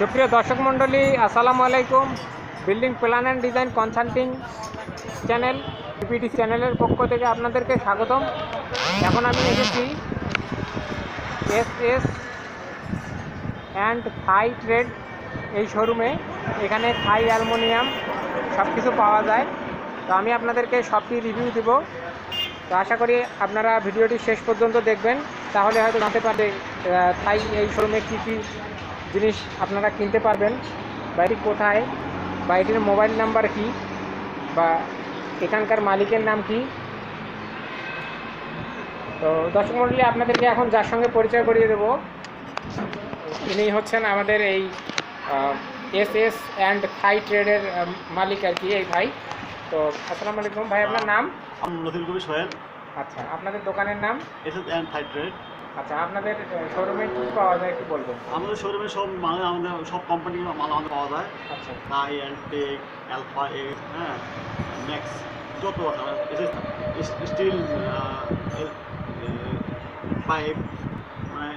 সুপ্রিয় দর্শক মণ্ডলী, আসসালামু আলাইকুম। Building plan and design consulting channel PPT চ্যানেলের পক্ষ থেকে আপনাদেরকে স্বাগতম। এখন আমি এসেছি S S and Thai trade এই শোরুমে এখানে থাই অ্যালমোনিয়াম সব কিছু পাওয়া যায়। তো আমি আপনাদেরকে সবটি রিভিউ দেব। তো আশা করি আপনারা ভিডিওটি শেষ পর্যন্ত দেখবেন। তাহলে হয়তো জানতে পারবে থাই এই শোরুমে কী কী জিনিস আপনারা কিনতে পারবেন। বা এটি কোথায়? বা এটির মোবাইল নাম্বার কি? বা এখানকার মালিকের নাম কি? তো দর্শক মণ্ডলী আপনাদেরকে এখন যার সঙ্গে পরিচয় করিয়ে দেবো ইনি হচ্ছেন আমাদের এই এস এস অ্যান্ড থাই ট্রেডের মালিক আর কি এই ভাই। তো আসসালামু আলাইকুম ভাই আপনার নাম? নতুন কবি সোহেল। আচ্ছা আপনাদের দোকানের নাম? S S and Thai trade. আচ্ছা আপনাদের শোরুমে কী পাওয়া যায় একটু বলবেন? আমাদের শোরুমে সব মানে আমাদের সব কোম্পানির মাল আমাদের পাওয়া যায়। আচ্ছা। তাই অ্যান্টেক অ্যালফা এক্স হ্যাঁ ম্যাক্স যত স্টিল পাইপ মানে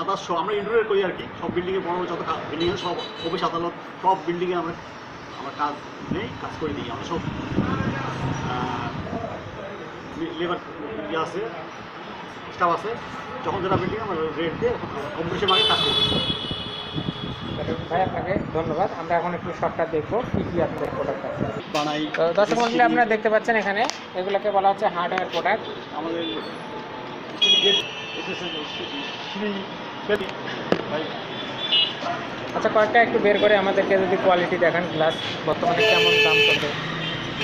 আদার্স আমরা ইন্টারভিউ করি আর কি। সব বিল্ডিংয়ে বড় বড় যত বিল্ডিংয়ে সব অফিস আদালত সব বিল্ডিংয়ে আমরা আমরা কাজ নেই কাজ করে দিই। আমরা সব লেবার ইয়ে আছে। স্টাফ আছে যখন যেটা বিল্ডিং আমরা রেট দিয়ে কম্পিটিশন আগে কাজ করি। ভাই আপনাকে ধন্যবাদ। আমরা এখন একটু সবটা দেখব কী কী আপনাদের প্রোডাক্ট আছে। বানাই। তো দর্শক মন্ডলী আপনারা দেখতে পাচ্ছেন এখানে এগুলোকে বলা হচ্ছে হার্ডওয়্যার প্রোডাক্ট আমাদের আচ্ছা কয়েকটা একটু বের করে আমাদেরকে যদি কোয়ালিটি দেখান গ্লাস বর্তমানে কেমন দাম চলবে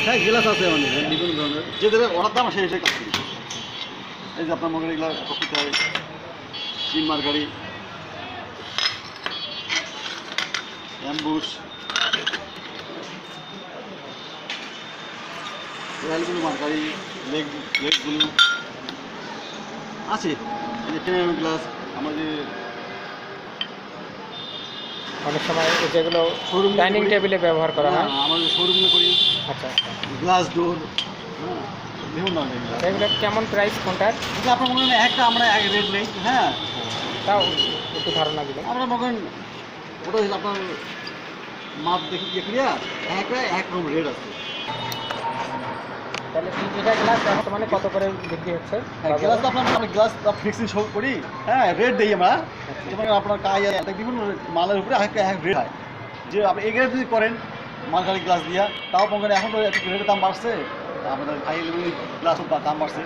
হ্যাঁ গ্লাস আছে আমাদের বিভিন্ন ধরনের। যে দেবে ওনার দাম সেই হিসেবে কাজ এই যে আপনার মনে এগুলো প্রকৃতি হয়। চিন মার্গারি অ্যাম্বুশ। রয়্যালগুলো মার্গারি লেগ লেগগুলো। আছে। এই যে টেন গ্লাস আমাদের অনেক সময় এই যেগুলো এ ডাইনিং টেবিলে ব্যবহার করা হয়। আমাদের শোরুমে করি। আচ্ছা আচ্ছা। গ্লাস ডোর হ্যাঁ। এগুলো কেমন প্রাইস কোনটার? আপনার মনে হয় একটা আমরা এক রেট নেই হ্যাঁ? তাও একটু ধারণা দিবেন। আমরা মনে করেন ওটা আপনার মাপ দেখি ইয়ে করিয়া এক এক রেট আছে। তাহলে এটা গ্লাস বর্তমানে কত করে বিক্রি হচ্ছে? গ্লাস আপনার আমরা গ্লাস ফিক্সিং করি হ্যাঁ রেট দিই আমরা। যেমন আপনার কাজ বিভিন্ন মালের উপরে এক এক রেট হয়। যে আপনি রেট যদি করেন মালগাড়ি গ্লাস দিয়া তাও মনে এখন তো একটু রেটের দাম বাড়ছে। আমাদের হাই লেভেলের গ্লাস দাম বাড়ছে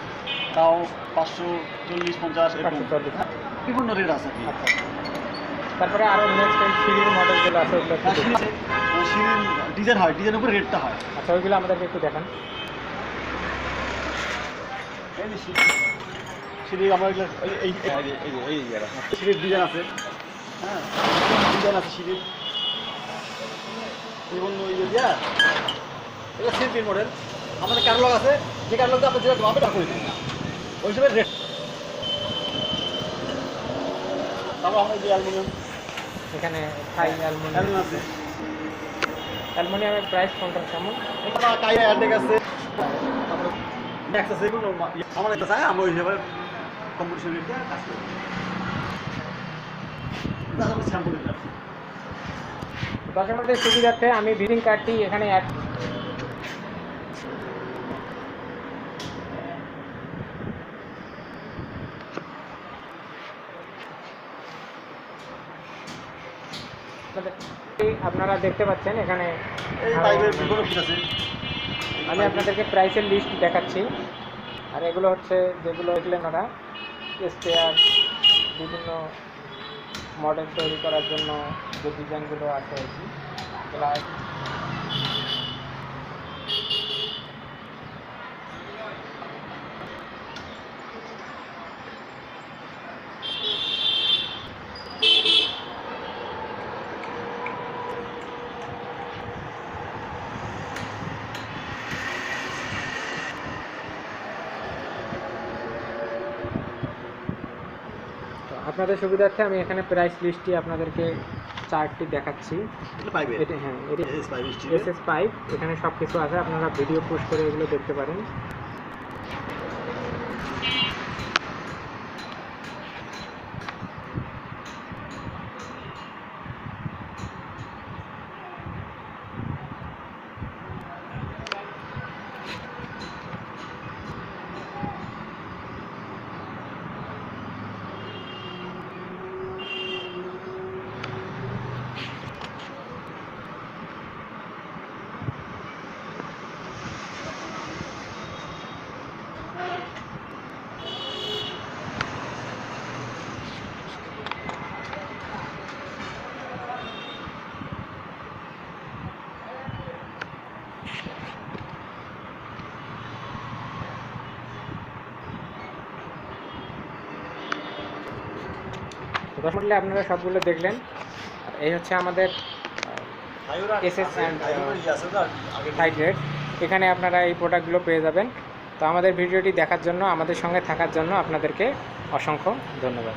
তাও পাঁচশো চল্লিশ পঞ্চাশ এরকম 540 হ্যাঁ, বিভিন্ন রেট আছে আচ্ছা তারপরে আরও নেক্সট সিঁড়ির মডেলগুলো আছে হ্যাঁ, হ্যাঁ, সিঁড়ির ডিজাইন হয় ডিজাইনের উপরে রেটটা হয় আচ্ছা ওইগুলো আমাদেরকে একটু দেখান সিঁড়ি আমার এই। সিঁড়ির ডিজাইন আছে হ্যাঁ ডিজাইন আছে সিঁড়ির বিভিন্ন ইয়ে দিয়া এটা মডেল আমাদের ক্যাটালগ আছে যে ক্যাটালগটা আপনি যেটা তা করে দিন ওই হিসেবে রেট তারপর আমাদের যে অ্যালুমিনিয়াম। এখানে থাই অ্যালুমিনিয়াম আছে। অ্যালমোনিয়ামের প্রাইস কোনটা কেমন? এখানে কাইয়া অ্যাডেক আছে। তারপরে ম্যাক্স আছে এগুলো আমার একটা চাই আমরা ওই হিসেবে কম্পিটিশন রেট দিয়ে কাজ করি। তারপরে স্যাম্পল দিলাম সুবিধার্থে আমি ভিডিং কার্ডটি এখানে অ্যাড আপনারা দেখতে পাচ্ছেন এখানে আমি আপনাদেরকে প্রাইসের লিস্ট দেখাচ্ছি। আর এগুলো হচ্ছে যেগুলো দেখলেন ওরা স্পেয়ার বিভিন্ন মডেল তৈরি করার জন্য যে ডিজাইনগুলো আছে আর কি। আপনাদের সুবিধার্থে আমি এখানে প্রাইস লিস্টটি আপনাদেরকে চার্টটি দেখাচ্ছি। এটা হ্যাঁ এস এস পাইপ এখানে সব কিছু আছে আপনারা ভিডিও পোস্ট করে এগুলো দেখতে পারেন। দশ মডেলে আপনারা সবগুলো দেখলেন। এই হচ্ছে আমাদের SS and, সাইড রেট এখানে আপনারা এই প্রোডাক্টগুলো পেয়ে যাবেন। তো আমাদের ভিডিওটি দেখার জন্য আমাদের সঙ্গে থাকার জন্য আপনাদেরকে অসংখ্য ধন্যবাদ।